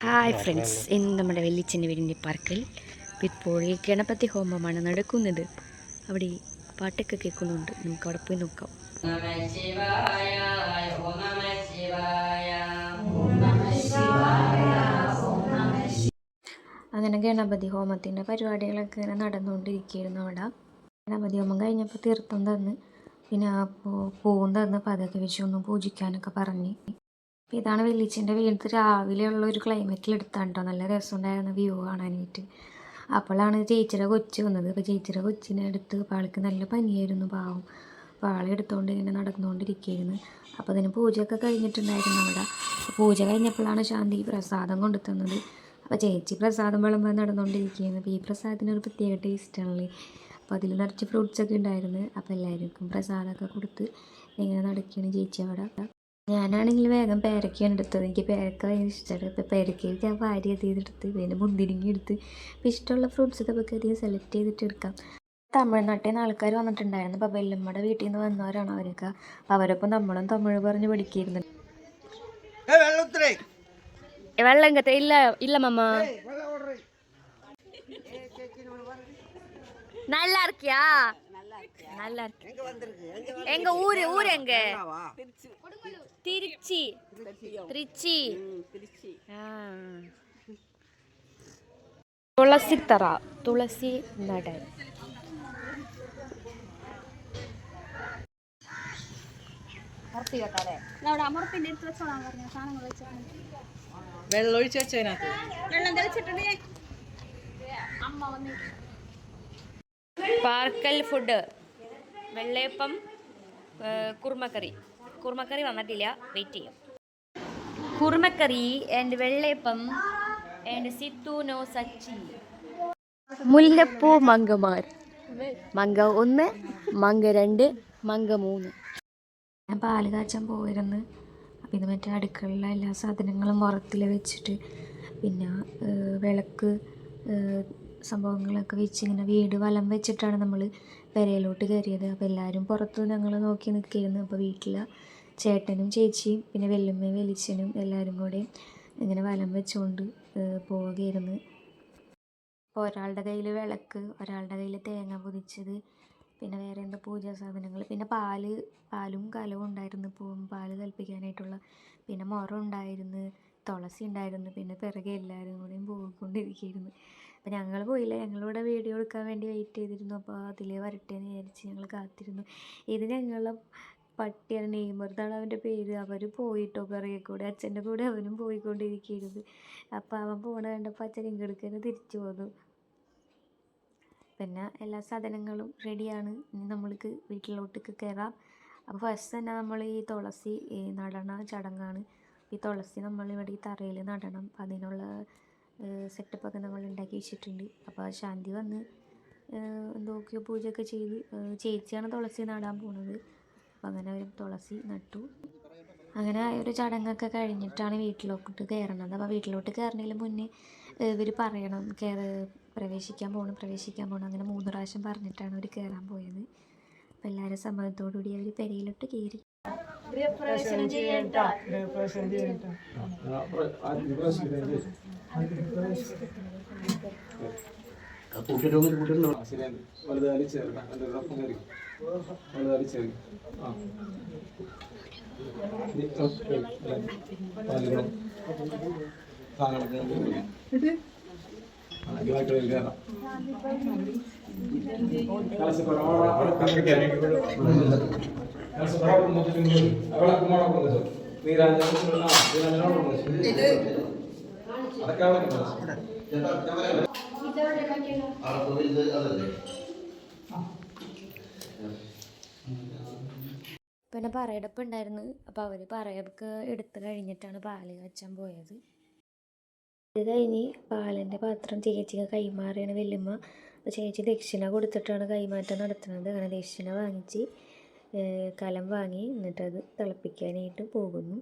Hi friends ഇന്ന് നമ്മുടെ വെല്ലിച്ചന്റെ വീടിന്റെ പാർക്കിൽ ഇപ്പോൾ ഈ ഗണപതി ഹോമമാണ് നടക്കുന്നത്. അവിടെ പാട്ടൊക്കെ കേൾക്കുന്നുണ്ട്. നമുക്ക് അവിടെ പോയി നോക്കാം. നമ ശിവായ ഓം നമ ശിവായ അങ്ങനെ ഗണപതി ഹോമത്തിന്റെ പരിപാടികളൊക്കെ ഇങ്ങനെ നടന്നുകൊണ്ടിരിക്കുകയായിരുന്നു അവിടെ. ഗണപതി ഹോമം കഴിഞ്ഞപ്പോൾ തീർത്ഥം തന്ന്. പിന്നെ ആ പൂ- പൂവും തന്ന് പതൊക്കെ വെച്ച് ഒന്ന് പൂജിക്കാനൊക്കെ പറഞ്ഞ്. അപ്പോൾ ഇതാണ് വീണ്ടും രാവിലെ രാവിലെയുള്ള ഒരു ക്ലൈമറ്റിൽ എടുത്താണ് കേട്ടോ നല്ല രസമുണ്ടായിരുന്ന വ്യൂ കാണാനായിട്ട്. അപ്പോഴാണ് ചേച്ചിയുടെ കൊച്ച് വന്നത്. അപ്പോൾ ചേച്ചിയുടെ കൊച്ചിനെ എടുത്ത് ആൾക്ക് നല്ല പനിയായിരുന്നു പാവം. അപ്പോൾ ആളെ എടുത്തുകൊണ്ട് ഇങ്ങനെ നടന്നുകൊണ്ടിരിക്കുകയായിരുന്നു അപ്പോൾ അതിന് പൂജയൊക്കെ കഴിഞ്ഞിട്ടുണ്ടായിരുന്നു അവിടെ. പൂജ കഴിഞ്ഞപ്പോഴാണ് ശാന്തി പ്രസാദം കൊണ്ടു തന്നത്. അപ്പോൾ ചേച്ചി പ്രസാദം വിളമ്പാൻ നടന്നുകൊണ്ടിരിക്കുകയായിരുന്നു അപ്പോൾ ഈ പ്രസാദത്തിന് ഒരു പ്രത്യേക ടേസ്റ്റാണല്ലേ അപ്പോൾ അതിൽ നിറച്ച് ഫ്രൂട്ട്സൊക്കെ ഉണ്ടായിരുന്നു. അപ്പോൾ എല്ലാവർക്കും പ്രസാദമൊക്കെ കൊടുത്ത് ഇങ്ങനെ നടക്കുകയാണ് ചേച്ചി അവിടെ. ഞാനാണെങ്കിൽ വേഗം പേരയ്ക്കയാണ് എടുത്തത്. എനിക്ക് പേരക്ക ഭയങ്കര ഇഷ്ടമാണ്. അപ്പോൾ പേരക്കയൊക്കെ ഞാൻ വാരി അതെടുത്ത് പിന്നെ മുന്തിരിങ്ങ എടുത്ത്. ഇപ്പം ഇഷ്ടമുള്ള ഫ്രൂട്ട്സ് നമുക്ക് അധികം സെലക്ട് ചെയ്തിട്ട് എടുക്കാം. തമിഴ്നാട്ടിൽ നിന്ന് ആൾക്കാർ വന്നിട്ടുണ്ടായിരുന്നു. അപ്പോൾ വെല്ലമ്മയുടെ വീട്ടിൽ നിന്ന് വന്നവരാണ് അവരൊക്കെ. അവരൊപ്പം നമ്മളും തമിഴ് പറഞ്ഞ് പഠിക്കായിരുന്നു. വെള്ളം കത്തെ ഇല്ല ഇല്ല മമ്മ. നല്ല ഇറക്കിയാ நல்லா இருக்கு எங்க ஊரு ஊர் எங்க திருச்சி திருச்சி ஆ. துளசி தரா துளசி நடை അവിടെ അമർത്തിന്റെ അടുത്ത് വെച്ചോളാൻ പറഞ്ഞു സാധനങ്ങൾ വെച്ചോളാം വെള്ളം ഒഴിച്ച് വെച്ചതിനകത്ത് വെള്ളം തെളിച്ചിട്ടുണ്ട് അമ്മ വന്ന് പാർക്കൽ ഫുഡ്. വെള്ളയപ്പം കുറുമക്കറി. കുറുമക്കറി വന്നിട്ടില്ല. വെയിറ്റ് ചെയ്യും. കുറുമക്കറി ആൻഡ് വെള്ളയപ്പം ആൻഡ് സിത്തു സിത്തൂനോ സച്ചി. മുല്ലപ്പൂ മങ്കമാർ മങ്ക ഒന്ന് മങ്ക രണ്ട് മങ്ക മൂന്ന്. ഞാൻ പാൽ കാച്ചാൻ പോയിരുന്നു. അപ്പം ഇത് മറ്റേ അടുക്കളയിലെ എല്ലാ സാധനങ്ങളും മുറത്തിൽ വെച്ചിട്ട് പിന്നെ വിളക്ക് സംഭവങ്ങളൊക്കെ വെച്ച് ഇങ്ങനെ വീട് വലം വെച്ചിട്ടാണ് നമ്മൾ പെരയിലോട്ട് കയറിയത്. അപ്പോൾ എല്ലാവരും പുറത്ത് ഞങ്ങൾ നോക്കി നിൽക്കുകയായിരുന്നു. അപ്പോൾ വീട്ടിൽ ചേട്ടനും ചേച്ചിയും പിന്നെ വെല്ലുമ്മയും വെലിച്ചനും എല്ലാവരും കൂടെ ഇങ്ങനെ വലം വെച്ചുകൊണ്ട് പോവുകയായിരുന്നു. അപ്പോൾ ഒരാളുടെ കയ്യിൽ വിളക്ക് ഒരാളുടെ കയ്യിൽ തേങ്ങ പൊതിച്ചത് പിന്നെ വേറെ എന്താ പൂജാ സാധനങ്ങൾ പിന്നെ പാൽ പാലും കലവും ഉണ്ടായിരുന്നു പൂവും പാൽ കൽപ്പിക്കാനായിട്ടുള്ള പിന്നെ മുറം ഉണ്ടായിരുന്നു തുളസി ഉണ്ടായിരുന്നു. പിന്നെ പിറകെ എല്ലാവരും കൂടെയും പോയിക്കൊണ്ടിരിക്കുകയായിരുന്നു. അപ്പോൾ ഞങ്ങൾ പോയില്ല. ഞങ്ങളിവിടെ വീഡിയോ എടുക്കാൻ വേണ്ടി വെയിറ്റ് ചെയ്തിരുന്നു. അപ്പോൾ അതിലേ വരട്ടെ എന്ന് വിചാരിച്ച് ഞങ്ങൾ കാത്തിരുന്നു. ഇത് ഞങ്ങളെ പട്ടിയാണ്. നെയ്മർത്താണ് അവന്റെ പേര്. അവർ പോയിട്ടോ പിറകെ കൂടെ. അച്ഛന്റെ കൂടെ അവനും പോയിക്കൊണ്ടിരിക്കരുത് അപ്പോൾ അവൻ പോണ കണ്ടപ്പോൾ അച്ഛൻ ഇങ്ങെടുക്കാൻ തിരിച്ചു പോന്നു. പിന്നെ എല്ലാ സാധനങ്ങളും റെഡിയാണ് ഇനി നമ്മൾക്ക് വീട്ടിലോട്ടേക്ക് കയറാം. അപ്പോൾ ഫസ്റ്റ് തന്നെ നമ്മൾ ഈ തുളസി നടണ ചടങ്ങാണ്. ഈ തുളസി നമ്മൾ ഇവിടെ ഈ തറയിൽ നടണം. അപ്പം അതിനുള്ള സെറ്റപ്പൊക്കെ നമ്മൾ ഉണ്ടാക്കി വെച്ചിട്ടുണ്ട്. അപ്പോൾ ശാന്തി വന്ന് എന്തൊക്കെയോ പൂജയൊക്കെ ചെയ്ത് ചേച്ചിയാണ് തുളസി നടാൻ പോണത്. അപ്പം അങ്ങനെ അവർ തുളസി നട്ടു. അങ്ങനെ ഒരു ചടങ്ങൊക്കെ കഴിഞ്ഞിട്ടാണ് വീട്ടിലോട്ട് കയറണത്. അപ്പോൾ വീട്ടിലോട്ട് കയറണതിന് മുന്നേ ഇവർ പറയണം കയറി പ്രവേശിക്കാൻ പോകണം പ്രവേശിക്കാൻ പോകണം അങ്ങനെ മൂന്ന് പ്രാവശ്യം പറഞ്ഞിട്ടാണ് അവർ കയറാൻ പോയത്. അപ്പോൾ എല്ലാവരും സമ്മതത്തോടുകൂടി അവർ പെരയിലോട്ട് കയറി. വലുതാലി ചേർക്കാം അതിന്റെ ഒപ്പം കയറി വലുതാലി ചേർക്കും ഓക്കേ. പാലിനും സാധനങ്ങളൊക്കെ കൊടുക്കും. ആ, ഇതിലാക്കി കൊണ്ടുവച്ചു. നീരാഞ്ജനം ആ, നീരാഞ്ജനം അവിടെ കൊണ്ടുവച്ചു. അതൊക്കെ. പിന്നെ പറയടപ്പ് ഉണ്ടായിരുന്നു. അപ്പോൾ അവർ പറയൊക്കെ എടുത്തു കഴിഞ്ഞിട്ടാണ് പാൽ കച്ചാൻ പോയത്. ഇത് കഴിഞ്ഞ് പാലിന്റെ പാത്രം ചേച്ചിക്ക് കൈമാറിയാണ് വല്യമ്മ. അപ്പോൾ ചേച്ചി ദക്ഷിണ കൊടുത്തിട്ടാണ് കൈമാറ്റം നടത്തുന്നത്. അങ്ങനെ ദക്ഷിണ വാങ്ങിച്ച് കലം വാങ്ങി എന്നിട്ടത് തിളപ്പിക്കാനായിട്ട് പോകുന്നു.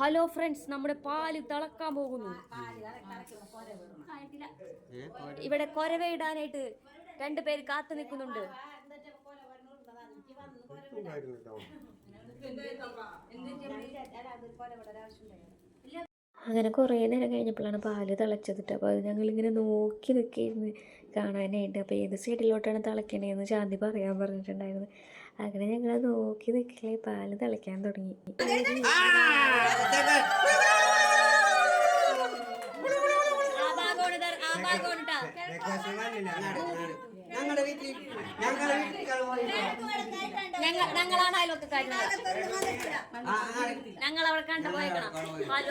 ഹലോ ഫ്രണ്ട്സ് നമ്മുടെ പാൽ തിളക്കാൻ പോകുന്നു. ഇവിടെ കൊരവയിടാനായിട്ട് രണ്ടുപേര് കാത്തു നിൽക്കുന്നുണ്ട്. അങ്ങനെ കുറേ നേരം കഴിഞ്ഞപ്പോഴാണ് പാൽ തിളച്ചതിട്ട് അപ്പോൾ അത് ഞങ്ങളിങ്ങനെ നോക്കി നിൽക്കിയിരുന്നു കാണാനായിട്ട്. അപ്പോൾ ഏത് സൈഡിലോട്ടാണ് തിളക്കണേന്ന് ശാന്തി പറയാൻ പറഞ്ഞിട്ടുണ്ടായിരുന്നു. അങ്ങനെ ഞങ്ങൾ നോക്കി നിൽക്കലേ പാൽ തിളയ്ക്കാൻ തുടങ്ങി. ഭാഗമാണ് ദർ- ആ ഭാഗമാണ് ട്ടാ. ഞങ്ങ- ഞങ്ങളാണ് അയൽവക്കക്കാരി ഞങ്ങൾ അവിടെ കണ്ടു പോയേക്കണം പാൽ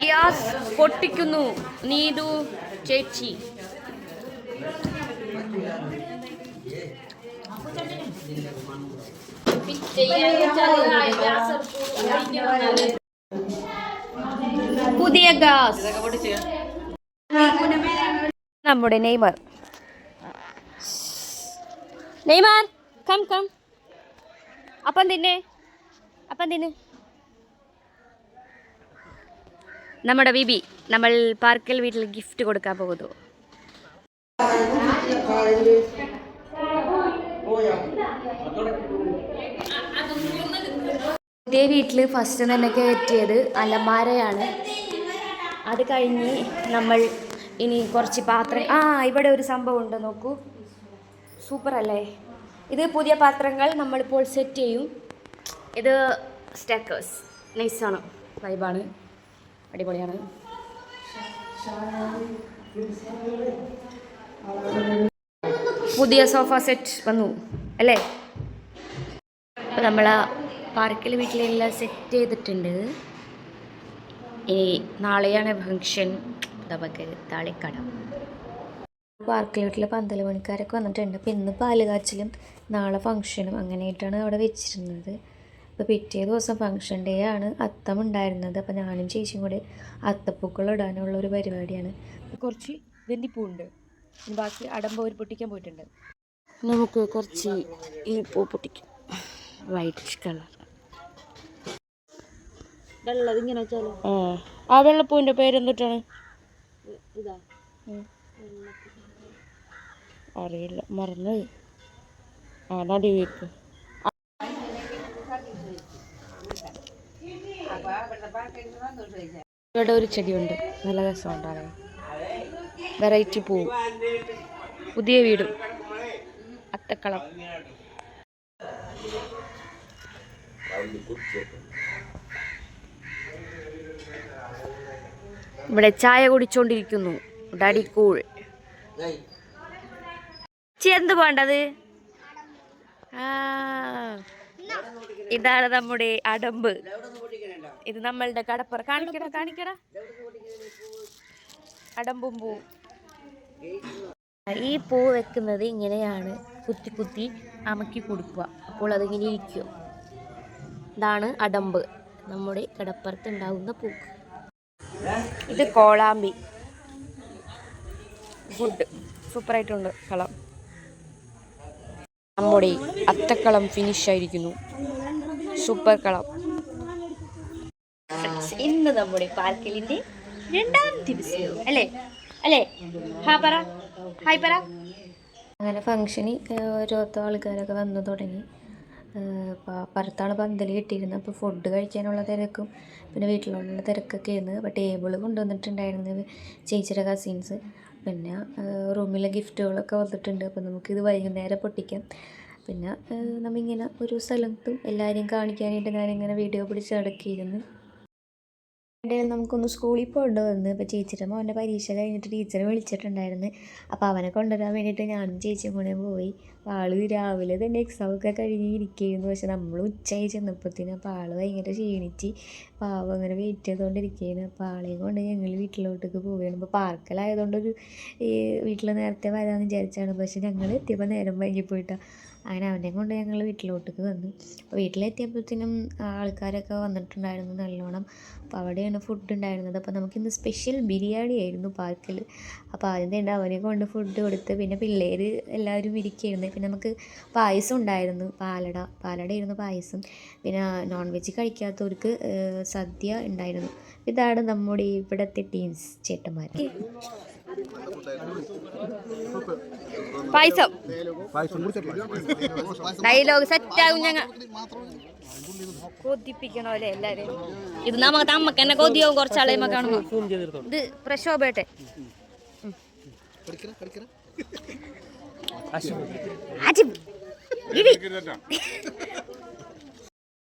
ഗ്യാസ് പൊട്ടിക്കുന്നു. നീതു ചേച്ചി. പുതിയ ഗ്യാസ്. നമ്മുടെ നെയ്മർ. നെയ്മർ കം കം അപ്പം തിന്നെ അപ്പം തിന്നെ നമ്മുടെ ബിബി നമ്മൾ പാർക്കൽ വീട്ടിൽ ഗിഫ്റ്റ് കൊടുക്കാൻ പോകുന്നു. പുതിയ വീട്ടിൽ ഫസ്റ്റ് തന്നെ കയറ്റിയത് അലമാരയാണ്. അത് കഴിഞ്ഞ് നമ്മൾ ഇനി കുറച്ച് പാത്രം ആ ഇവിടെ ഒരു സംഭവം ഉണ്ട് നോക്കൂ. സൂപ്പർ അല്ലേ ഇത് പുതിയ പാത്രങ്ങൾ നമ്മളിപ്പോൾ സെറ്റ് ചെയ്യും. ഇത് സ്റ്റാക്കേഴ്സ് നൈസാണ് വൈബാണ് അടിപൊളിയാണ്. പുതിയ സോഫ സെറ്റ് വന്നു. അല്ലേ? അപ്പോൾ നമ്മൾ പാർക്കിൽ വീട്ടിലെല്ലാം സെറ്റ് ചെയ്തിട്ടുണ്ട്. ഇനി നാളെയാണ് ഫങ്ഷൻ നമുക്ക് താളിക്കട. പാർക്കിൽ വീട്ടിൽ പന്തൽ പണിക്കാരൊക്കെ വന്നിട്ടുണ്ട്. അപ്പോൾ ഇന്ന് പാൽ കാച്ചിലും നാളെ ഫംഗ്ഷനും അങ്ങനെയായിട്ടാണ് അവിടെ വെച്ചിരുന്നത്. അപ്പോൾ പിറ്റേ ദിവസം ഫംഗ്ഷൻ ഡേ ആണ് അത്തം ഉണ്ടായിരുന്നത്. അപ്പോൾ ഞാനും ചേച്ചിയും കൂടി അത്തപ്പൂക്കൾ ഇടാനുള്ള ഒരു പരിപാടിയാണ്. കുറച്ച് വെന്തിപ്പൂണ്ട് ബാക്കി അടമ്പ ഒരു പൊട്ടിക്കാൻ പോയിട്ടുണ്ട്. നമുക്ക് കുറച്ച് ഈ പൂ പൊട്ടിക്കും. വൈറ്റ് കളർ ആ. ആ വെള്ളപ്പൂവിന്റെ പേരെന്തിട്ടാണ് അറിയില്ല. മറന്നു ആടാ നടി വെക്ക് ഇവിടെ ഒരു ചെടിയുണ്ട്. നല്ല രസമുണ്ടാണ്. വെറൈറ്റി പൂ. പുതിയ വീടും. അത്തക്കളം. ഇവിടെ ചായ കുടിച്ചോണ്ടിരിക്കുന്നു. Daddy cool. എന്ത് വേണ്ടത് ഇതാണ് നമ്മുടെ അടമ്പ്. ഇത് നമ്മളുടെ കടപ്പുറ. കാണിക്കട കാണിക്കട. അടമ്പും പൂ ഈ പൂ വെക്കുന്നത് ഇങ്ങനെയാണ്. കുത്തി കുത്തി അമക്കി കൊടുക്കുക. അപ്പോൾ അതിങ്ങനെ ഇരിക്കും. ഇതാണ് അടമ്പ്. നമ്മുടെ കടപ്പുറത്ത് ഉണ്ടാകുന്ന പൂക്ക് ഇത് കോളാമ്പി. ഫുഡ് സൂപ്പറായിട്ടുണ്ട്. കളം. നമ്മുടെ അത്തക്കളം ഫിനിഷ് ആയിരിക്കുന്നു. സൂപ്പർ കളം. ഇന്ന് നമ്മുടെ പാർക്കലിന്റെ രണ്ടാം ദിവസം അല്ലേ? അല്ലേ? ഹാ പറ. ഹായ് പറ. അങ്ങനെ ഫംഗ്ഷന് ഓരോരുത്തർ ആൾക്കാരൊക്കെ വന്നു തുടങ്ങി. പുറത്താണ് പന്തൽ കിട്ടിയിരുന്നത്. അപ്പോൾ ഫുഡ് കഴിക്കാനുള്ള തിരക്കും പിന്നെ വീട്ടിലുള്ള തിരക്കൊക്കെ ആയിരുന്നു അപ്പോൾ ടേബിൾ കൊണ്ടുവന്നിട്ടുണ്ടായിരുന്നത് ചേച്ചിയുടെ കസിൻസ് പിന്നെ റൂമിലെ ഗിഫ്റ്റുകളൊക്കെ വന്നിട്ടുണ്ട്. അപ്പോൾ നമുക്കിത് വൈകുന്നേരം പൊട്ടിക്കാം. പിന്നെ നമ്മിങ്ങനെ ഒരു സ്ഥലത്തും എല്ലാവരെയും കാണിക്കാനായിട്ട് ഞാനിങ്ങനെ വീഡിയോ പിടിച്ച് നടക്കിയിരുന്നു. ഇടയിൽ നമുക്കൊന്ന് സ്കൂളിൽ പോകേണ്ടി വന്നു അപ്പോൾ ചേച്ചിയുടെ മോന്റെ പരീക്ഷ കഴിഞ്ഞിട്ട് ടീച്ചർ വിളിച്ചിട്ടുണ്ടായിരുന്നു. അപ്പോൾ അവനെ കൊണ്ടുവരാൻ വേണ്ടിയിട്ട് ഞാനും ചേച്ചിയും കൂടെ പോയി. അപ്പോൾ ആൾ രാവിലെ തന്നെ എക്സാമൊക്കെ കഴിഞ്ഞ് ഇരിക്കുകയായിരുന്നു പക്ഷെ നമ്മൾ ഉച്ചയായി ചെന്നപ്പോഴത്തേനും അപ്പോൾ ആൾ ഭയങ്കര ക്ഷീണിച്ച് പാവം അങ്ങനെ വെയിറ്റ് ചെയ്തുകൊണ്ടിരിക്കുകയാണ് അപ്പോൾ ആളെയും കൊണ്ട് ഞങ്ങൾ വീട്ടിലോട്ടേക്ക് പോവുകയാണ്. അപ്പോൾ പാർക്കലായതുകൊണ്ട് ഒരു ഈ വീട്ടിൽ നേരത്തെ വരാമെന്ന് വിചാരിച്ചാണ്. പക്ഷെ ഞങ്ങൾ എത്തിയപ്പോൾ നേരം വൈകി പോയിട്ടാണ് അങ്ങനെ അവനെ കൊണ്ട് ഞങ്ങൾ വീട്ടിലോട്ടേക്ക് വന്നു. അപ്പോൾ വീട്ടിലെത്തിയപ്പോഴത്തേനും ആൾക്കാരൊക്കെ വന്നിട്ടുണ്ടായിരുന്നു നല്ലോണം. അപ്പോൾ അവിടെയാണ് ഫുഡ് ഉണ്ടായിരുന്നത്. അപ്പോൾ നമുക്കിന്ന് സ്പെഷ്യൽ ബിരിയാണി ആയിരുന്നു പാർക്കിൽ അപ്പോൾ ആദ്യം തന്നെ അവനെ കൊണ്ട് ഫുഡ് കൊടുത്ത് പിന്നെ പിള്ളേർ എല്ലാവരും ഇരിക്കുകയായിരുന്നു പിന്നെ നമുക്ക് പായസം ഉണ്ടായിരുന്നു. പാലട. പാലടയായിരുന്നു പായസം. പിന്നെ നോൺ വെജ് കഴിക്കാത്തവർക്ക് സദ്യ ഉണ്ടായിരുന്നു. ഇതാണ് നമ്മുടെ ഇവിടുത്തെ ടീംസ് ചേട്ടന്മാർ പായസം. ഡയലോഗ് സെറ്റ് ആകും ഞങ്ങൾ കൊതിപ്പിക്കണോ അല്ലേ എല്ലാരും ഇത് നമുക്ക് അമ്മയ്ക്ക് എന്നെ കൊതിയാവും കുറച്ചാളെ കാണുമ്പോ. ഇത് പ്രക്ഷോഭട്ടെ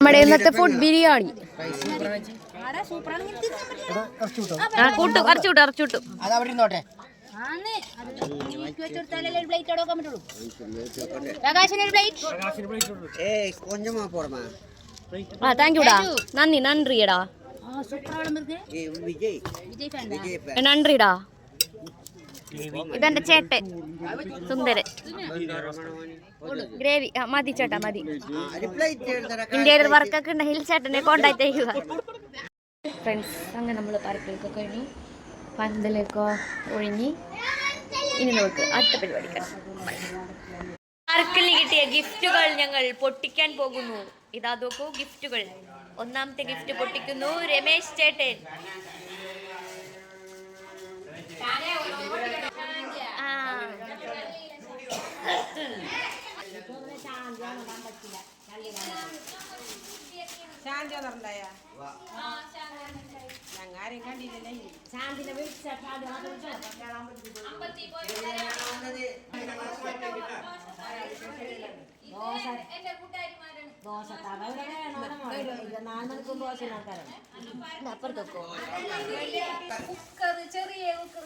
നമ്മുടെ ഇന്നത്തെ ഫുഡ് ബിരിയാണി. അറച്ചു വിട്ടു അറച്ചു വിട്ടു അത് അവിടെ ഇരുന്നോട്ടെ. നന്ദി നന്ദിടാ നന്ദിടാ ഇതെന്റെ ചേട്ടൻ. സുന്ദരൻ. ഗ്രേവി. മതി ചേട്ടാ മതി. ഇന്ത്യയിൽ വർക്കൊക്കെ ഉണ്ടെങ്കിൽ ചേട്ടനെ കോണ്ടാക്ട് ചെയ്യുക. ഫ്രണ്ട്സ് അങ്ങനെ നമ്മൾ പാർക്കിലൊക്കെ കഴിഞ്ഞു. പന്തലൊക്കെ ഒഴിഞ്ഞി. ഇനി നമുക്ക് അടുത്ത പരിപാടിക്കാം പാർക്കിൽ കിട്ടിയ ഗിഫ്റ്റുകൾ ഞങ്ങൾ പൊട്ടിക്കാൻ പോകുന്നു. ഇതാ നോക്കൂ ഗിഫ്റ്റുകൾ. ഒന്നാമത്തെ ഗിഫ്റ്റ് പൊട്ടിക്കുന്നു രമേശ് ചേട്ടൻ. ആ. അപ്പുറത്തൊക്കെ കുക്കർ ചെറിയ കുക്കർ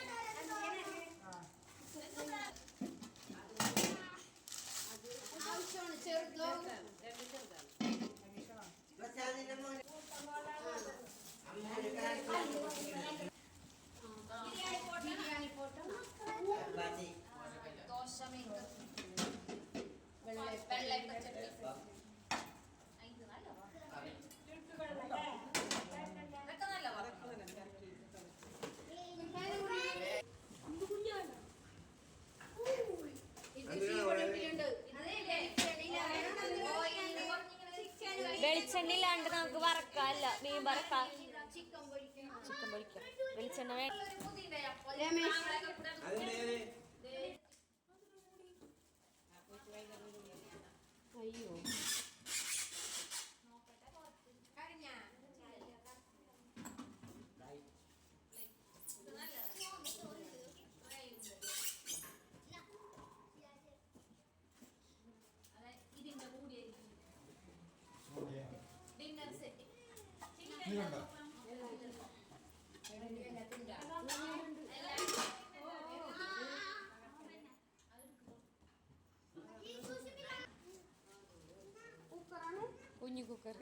കുഞ്ഞു കുക്കർ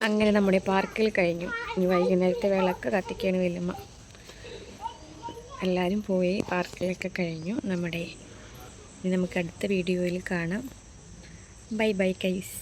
അങ്ങനെ നമ്മുടെ പാർക്കിൽ കഴിഞ്ഞു. ഇനി വൈകുന്നേരത്തെ വിളക്ക് കത്തിക്കാണ് വല്യമ്മ. എല്ലാവരും പോയി പാർക്കിലൊക്കെ കഴിഞ്ഞു. നമ്മുടെ ഇനി നമുക്ക് അടുത്ത വീഡിയോയിൽ കാണാം. ബൈ ബൈ കൈസ്